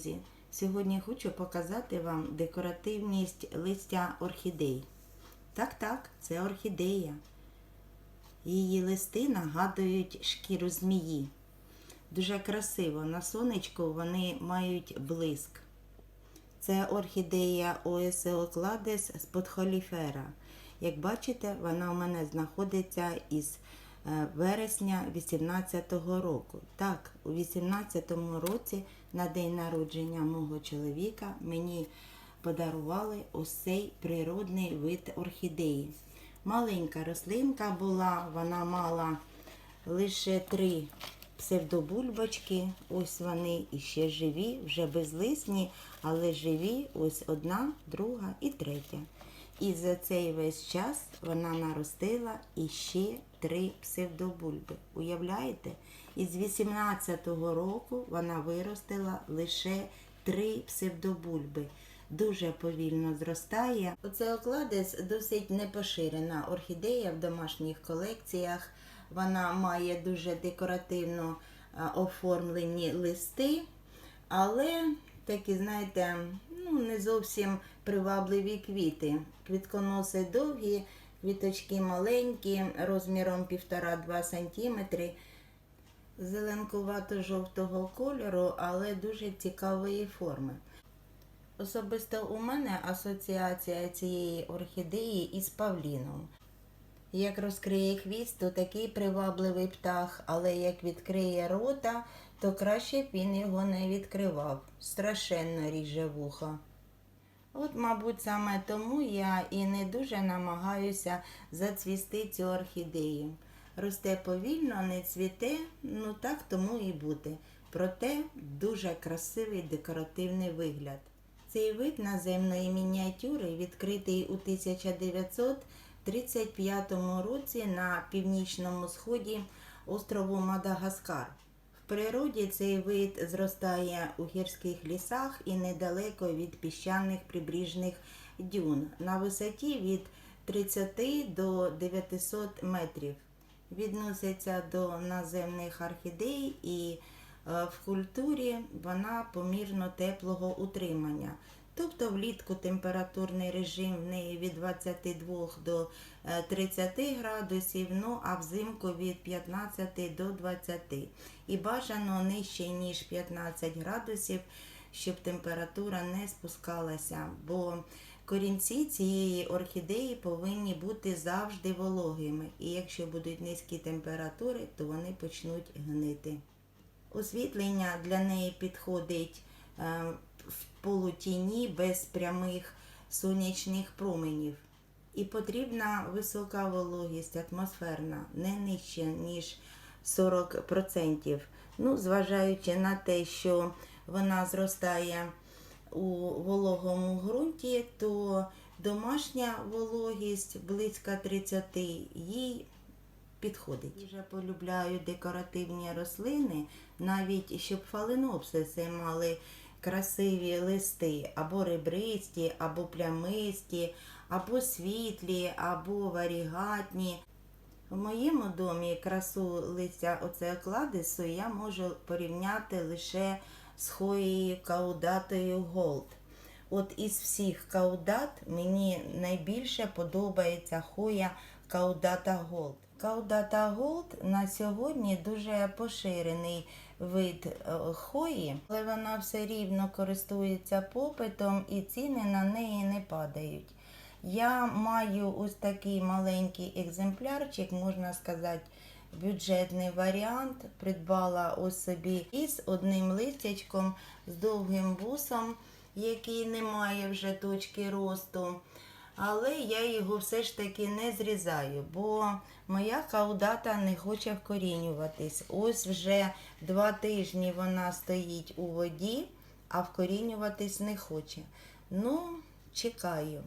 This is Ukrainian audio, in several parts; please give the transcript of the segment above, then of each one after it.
друзі! Сьогодні хочу показати вам декоративність листя орхідей. Так, так, це орхідея. Її листи нагадують шкіру змії. Дуже красиво. На сонечку вони мають блиск. Це орхідея Oeseoclades сподхоліфера. Як бачите, вона у мене знаходиться із вересня 18-го року. Так, у 18-му році на день народження мого чоловіка мені подарували ось цей природний вид орхідеї. Маленька рослинка була, вона мала лише три псевдобульбочки. Ось вони іще живі, вже безлисні, але живі. Ось одна, друга і третя. І за цей весь час вона наростила іще три псевдобульби. Уявляєте? Із 18-го року вона виростила лише три псевдобульби. Дуже повільно зростає. Оце окладес досить непоширена орхідея в домашніх колекціях. Вона має дуже декоративно оформлені листи, але такі, знаєте, ну, не зовсім привабливі квіти. Квітконоси довгі, квіточки маленькі, розміром 1,5-2 см, зеленкувато-жовтого кольору, але дуже цікавої форми. Особисто у мене асоціація цієї орхідеї із павліном. Як розкриє хвіст, то такий привабливий птах, але як відкриє рота, то краще б він його не відкривав. Страшенно ріже вуха. От, мабуть, саме тому я і не дуже намагаюся зацвісти цю орхідею. Росте повільно, не цвіте, ну так тому і бути. Проте дуже красивий декоративний вигляд. Цей вид наземної мініатюри відкритий у 1935 році на північному сході острову Мадагаскар. Природі цей вид зростає у гірських лісах і недалеко від піщаних прибріжних дюн на висоті від 30 до 900 метрів. Відноситься до наземних орхідей і е, в культурі вона помірно теплого утримання. Тобто влітку температурний режим в від 22 до е, 30 градусів, ну а взимку від 15 до 20. І бажано нижче, ніж 15 градусів, щоб температура не спускалася. Бо корінці цієї орхідеї повинні бути завжди вологими. І якщо будуть низькі температури, то вони почнуть гнити. Освітлення для неї підходить е, в полутіні без прямих сонячних променів. І потрібна висока вологість атмосферна, не нижче, ніж 40%. Ну, зважаючи на те, що вона зростає у вологому ґрунті, то домашня вологість близько 30 їй підходить. Дуже полюбляю декоративні рослини, навіть щоб фаленопсиси мали красиві листи, або ребристі, або плямисті, або світлі, або варігатні. В моєму домі красу листя оцеокладису я можу порівняти лише з хоєю каудатою Голд. От із всіх каудат мені найбільше подобається хоя каудата Голд. Каудата Голд на сьогодні дуже поширений вид е, хої, але вона все рівно користується попитом і ціни на неї не падають. Я маю ось такий маленький екземплярчик, можна сказати, бюджетний варіант. Придбала ось собі із одним листячком з довгим вусом, який не має вже точки росту. Але я його все ж таки не зрізаю, бо моя каудата не хоче вкорінюватись. Ось вже два тижні вона стоїть у воді, а вкорінюватись не хоче. Ну, чекаю.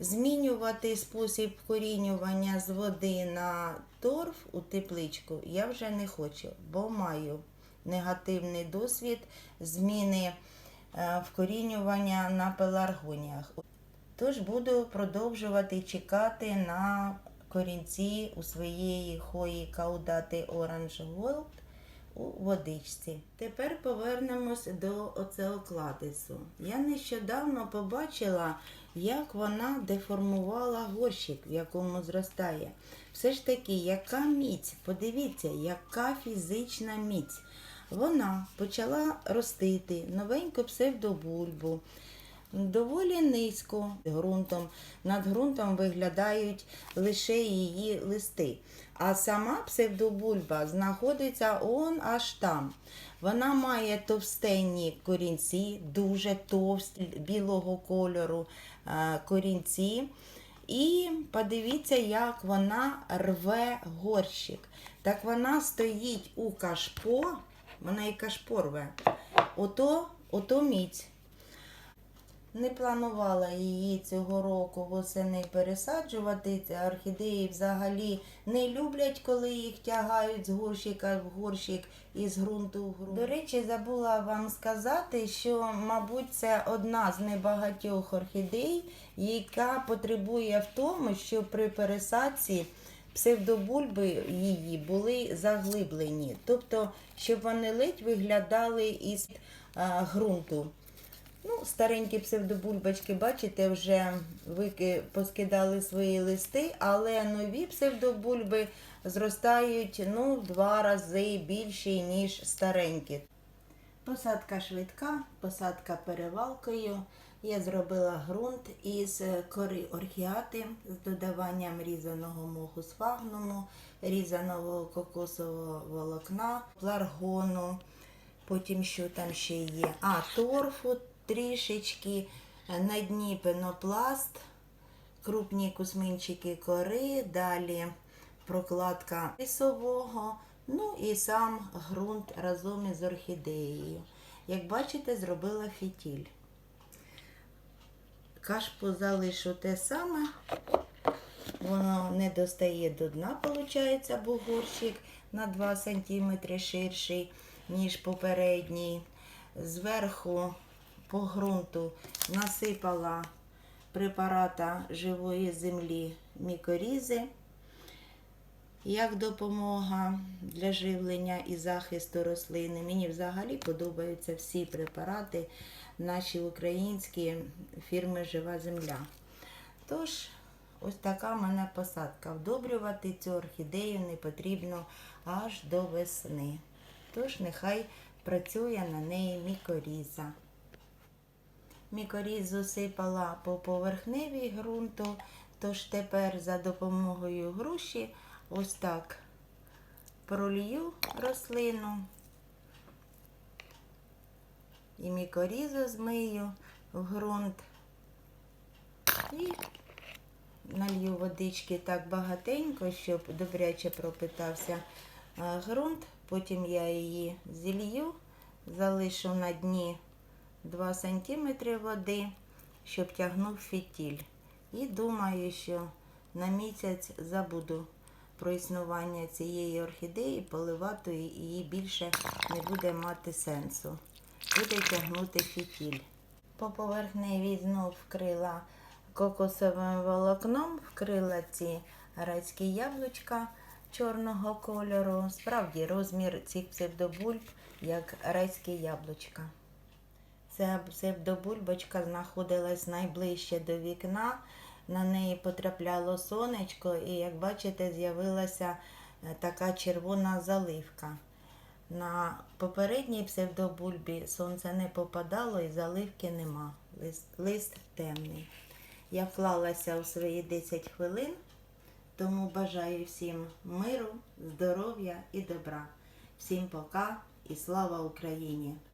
Змінювати спосіб вкорінювання з води на торф у тепличку я вже не хочу, бо маю негативний досвід зміни е, вкорінювання на пеларгоніях. Тож буду продовжувати чекати на корінці у своєї хої каудати Orange Gold у водичці. Тепер повернемось до оцеокладису. Я нещодавно побачила, як вона деформувала горщик, в якому зростає. Все ж таки, яка міць? Подивіться, яка фізична міць. Вона почала ростити новеньку псевдобульбу. Доволі низько ґрунтом. Над ґрунтом виглядають лише її листи. А сама псевдобульба знаходиться он аж там. Вона має товстенні корінці, дуже товсті білого кольору е, корінці. І подивіться, як вона рве горщик. Так вона стоїть у кашпо, вона і кашпо рве. Ото, ото міць. Не планувала її цього року восени пересаджувати. Орхідеї взагалі не люблять, коли їх тягають з горщика в горщик і з ґрунту в ґрунт. До речі, забула вам сказати, що, мабуть, це одна з небагатьох орхідей, яка потребує в тому, що при пересадці псевдобульби її були заглиблені. Тобто, щоб вони ледь виглядали із а, ґрунту. Ну, старенькі псевдобульбочки, бачите, вже вики поскидали свої листи, але нові псевдобульби зростають ну, в два рази більші, ніж старенькі. Посадка швидка, посадка перевалкою. Я зробила ґрунт із кори орхіати з додаванням різаного моху сфагнуму, різаного кокосового волокна, пларгону. Потім що там ще є? А, торфу трішечки, на дні пенопласт, крупні кусминчики кори, далі прокладка лісового, ну і сам ґрунт разом із орхідеєю. Як бачите, зробила фітіль. Кашпу залишу те саме. Воно не достає до дна, виходить, бо горщик на 2 см ширший, ніж попередній. Зверху по ґрунту насипала препарата живої землі мікорізи як допомога для живлення і захисту рослини. Мені взагалі подобаються всі препарати наші українські фірми Жива Земля. Тож, ось така в мене посадка. Вдобрювати цю орхідею не потрібно аж до весни. Тож нехай працює на неї мікоріза. Мікорізу сипала по поверхневій ґрунту, тож тепер за допомогою груші ось так пролью рослину і мікорізу змию в ґрунт і налью водички так багатенько, щоб добряче пропитався е, ґрунт. Потім я її зілью, залишу на дні 2 см води, щоб тягнув фітіль. І думаю, що на місяць забуду про існування цієї орхідеї, поливати її більше не буде мати сенсу. Буде тягнути фітіль. По поверхневій знов вкрила кокосовим волокном, вкрила ці райські яблучка чорного кольору. Справді розмір цих псевдобульб як райські яблучка. Ця псевдобульбочка знаходилась найближче до вікна. На неї потрапляло сонечко, і, як бачите, з'явилася е, така червона заливка. На попередній псевдобульбі сонце не попадало і заливки нема. Лист, лист темний. Я вклалася у свої 10 хвилин, тому бажаю всім миру, здоров'я і добра. Всім пока і слава Україні!